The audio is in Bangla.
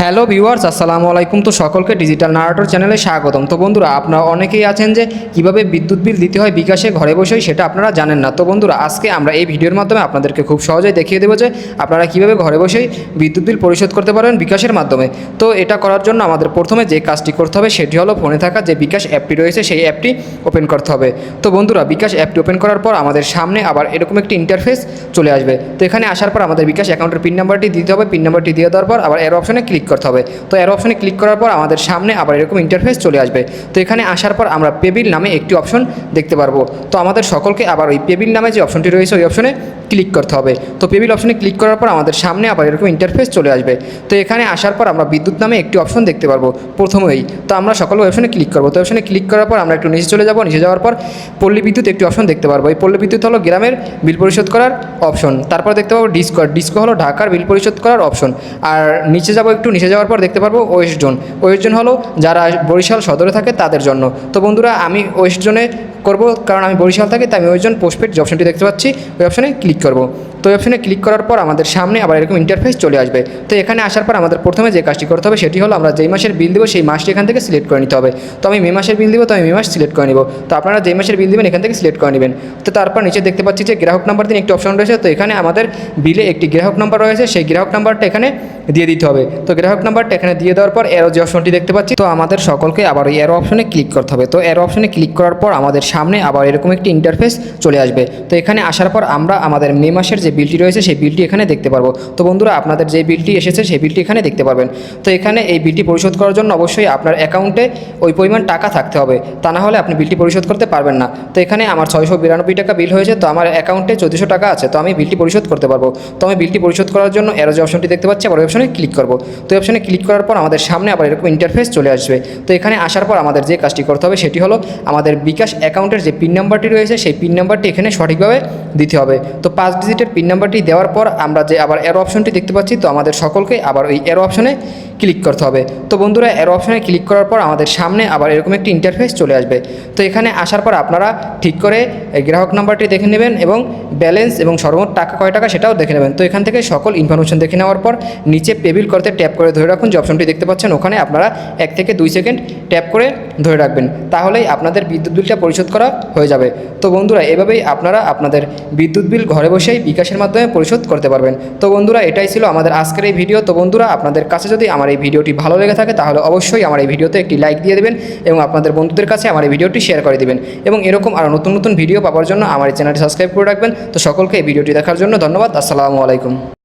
হ্যালো ভিউয়ার্স, আসসালামু আলাইকুম। তো সকলকে ডিজিটাল নারাটর চ্যানেলে স্বাগতম। তো বন্ধুরা, আপনারা অনেকেই আছেন যে কীভাবে বিদ্যুৎ বিল দিতে হয় বিকাশে ঘরে বসেই সেটা আপনারা জানেন না। তো বন্ধুরা, আজকে আমরা এই ভিডিওর মাধ্যমে আপনাদেরকে খুব সহজেই দেখিয়ে দেবো যে আপনারা কীভাবে ঘরে বসেই বিদ্যুৎ বিল পরিশোধ করতে পারবেন বিকাশের মাধ্যমে। তো এটা করার জন্য আমাদের প্রথমে যে কাজটি করতে হবে সেটি হলো ফোনে থাকা যে বিকাশ অ্যাপটি রয়েছে সেই অ্যাপটি ওপেন করতে হবে। তো বন্ধুরা, বিকাশ অ্যাপটি ওপেন করার পর আমাদের সামনে আবার এরকম একটি ইন্টারফেস চলে আসবে। তো এখানে আসার পর আমাদের বিকাশ অ্যাকাউন্টের পিন নাম্বারটি দিতে হবে। পিন নাম্বারটি দিয়ে দেওয়ার পর আবার এর অপশনে ক্লিক করতে হবে। তো এর অপশনে ক্লিক করার পর আমাদের সামনে আবার এরকম ইন্টারফেস চলে আসবে। তো এখানে আসার পর আমরা পেবিল নামে একটি অপশন দেখতে পারব। তো আমাদের সকলকে আবার ওই পেবিল নামে যে অপশনটি রয়েছে, ওই অপশনে ক্লিক করতে হবে। তো পেবিল অপশনে ক্লিক করার পর আমাদের সামনে আবার এরকম ইন্টারফেস চলে আসবে। তো এখানে আসার পর আমরা বিদ্যুৎ নামে একটি অপশন দেখতে পারব। প্রথমেই তো আমরা সকল অপশনে ক্লিক করব। তো অপশনে ক্লিক করার পর আমরা একটু নিচে চলে যাব। নিচে যাওয়ার পর পল্লী বিদ্যুৎ একটি অপশন দেখতে পারব। এই পল্লী বিদ্যুৎ হলো গ্রামের বিল পরিশোধ করার অপশন তারপর দেখতে পাবো ডিসকো ডিসকো হলো ঢাকার বিল পরিশোধ করার অপশন আর নিচে যাব একটু, নিচে যাওয়ার পর দেখতে পারব ওয়েস্ট জোন ওয়েস্ট জোন হলো যারা বরিশাল সদরে থাকে তাদের জন্য। তো বন্ধুরা, আমি ওয়েস্ট জোনে করব, কারণ আমি বরিশাল থাকি, তাই আমি ওই জন্য পোস্টপেড যে অপশনটি দেখতে পাচ্ছি, ওই অপশনে ক্লিক করব। তো অপশনে ক্লিক করার পর আমাদের সামনে আবার এরকম ইন্টারফেস চলে আসবে। তো এখানে আসার পর আমাদের প্রথমে যে কাজটি করতে হবে সেটি হলো আমরা যেই মাসের বিল দেবো সেই মাসটি এখান থেকে সিলেক্ট করে নিতে হবে। তো আমি মে মাসের বিল দেবো, তো আমি মে মাস সিলেক্ট করে নিব। তো আপনারা যেই মাসের বিল দেবেন এখান থেকে সিলেক্ট করে নেবেন। তো তারপর নিচে দেখতে পাচ্ছি যে গ্রাহক নাম্বার দিন একটি অপশন রয়েছে। তো এখানে আমাদের বিলে একটি গ্রাহক নাম্বার রয়েছে, সেই গ্রাহক নাম্বারটা এখানে দিয়ে দিতে হবে। তো গ্রাহক নাম্বারটা এখানে দিয়ে দেওয়ার পর এরো যে অপশনটি দেখতে পাচ্ছি, তো আমাদের সকলকে আবার ওই এরো অপশনে ক্লিক করতে হবে। তো এরো অপশনে ক্লিক করার পর আমাদের সামনে আবার এরকম একটি ইন্টারফেস চলে আসবে। তো এখানে আসার পর আমরা আমাদের মে মাসের যে বিলটি রয়েছে সেই বিলটি এখানে দেখতে পারব। তো বন্ধুরা, আপনাদের যে বিলটি এসেছে সেই বিলটি এখানে দেখতে পারবেন। তো এখানে এই বিলটি পরিশোধ করার জন্য অবশ্যই আপনার অ্যাকাউন্টে ওই পরিমাণ টাকা থাকতে হবে। তা না হলে আপনি বিলটি পরিশোধ করতে পারবেন না। তো এখানে আমার ছয়শো বিরানব্বই টাকা বিল হয়েছে, তো আমার অ্যাকাউন্টে চোদ্দোশো টাকা আছে, তো আমি বিলটি পরিশোধ করতে পারব। তো আমি বিলটি পরিশোধ করার জন্য এরো যে অপশনটি দেখতে পাচ্ছি, আবার অপশনে ক্লিক করব। তো অপশনে ক্লিক করার পর আমাদের সামনে আবার এরকম ইন্টারফেস চলে আসবে। তো এখানে আসার পর আমাদের যে কাজটি করতে হবে সেটি হলো আমাদের বিকাশ অ্যাকাউন্টের যে পিন নাম্বারটি রয়েছে, সেই পিন নাম্বারটি এখানে সঠিকভাবে দিতে হবে। তো পাঁচ ডিজিটের পিন নাম্বারটি দেওয়ার পর আমরা যে আবার এরো অপশনটি দেখতে পাচ্ছি, তো আমাদের সকলকে আবার ওই এরো অপশনে ক্লিক করতে হবে। তো বন্ধুরা এরো অপশনে ক্লিক করার পর আমাদের সামনে আবার এরকম একটি ইন্টারফেস চলে আসবে। তো এখানে আসার পর আপনারা ঠিক করে গ্রাহক নাম্বারটি দেখে নেবেন এবং ব্যালেন্স এবং সর্বমোট টাকা কয় টাকা সেটাও দেখে নেবেন। তো এখান থেকে সকল ইনফরমেশন দেখে নেওয়ার পর নিচে পেবিল করতে ট্যাপ করে ধরে রাখুন। যে অপশনটি দেখতে পাচ্ছেন, ওখানে আপনারা এক থেকে দুই সেকেন্ড ট্যাপ করে ধরে রাখবেন। তাহলেই আপনাদের বিদ্যুৎ বিলটা পরিশোধ করা হয়ে যাবে। তো বন্ধুরা, এভাবেই আপনারা আপনাদের বিদ্যুৎ বিল ঘরে বসেই বিকাশের মাধ্যমে পরিশোধ করতে পারবেন। তো বন্ধুরা, এটাই ছিল আমাদের আজকের এই ভিডিও। তো বন্ধুরা, আপনাদের কাছে যদি আমার এই ভিডিওটি ভালো লেগে থাকে, তাহলে অবশ্যই আমার এই ভিডিওতে একটি লাইক দিয়ে দেবেন এবং আপনাদের বন্ধুদের কাছে আমার এই ভিডিওটি শেয়ার করে দেবেন। এবং এরকম আরও নতুন নতুন ভিডিও পাওয়ার জন্য আমার এই চ্যানেলটি সাবস্ক্রাইব করে রাখবেন। তো সকলকে এই ভিডিওটি দেখার জন্য ধন্যবাদ। আসসালামু আলাইকুম।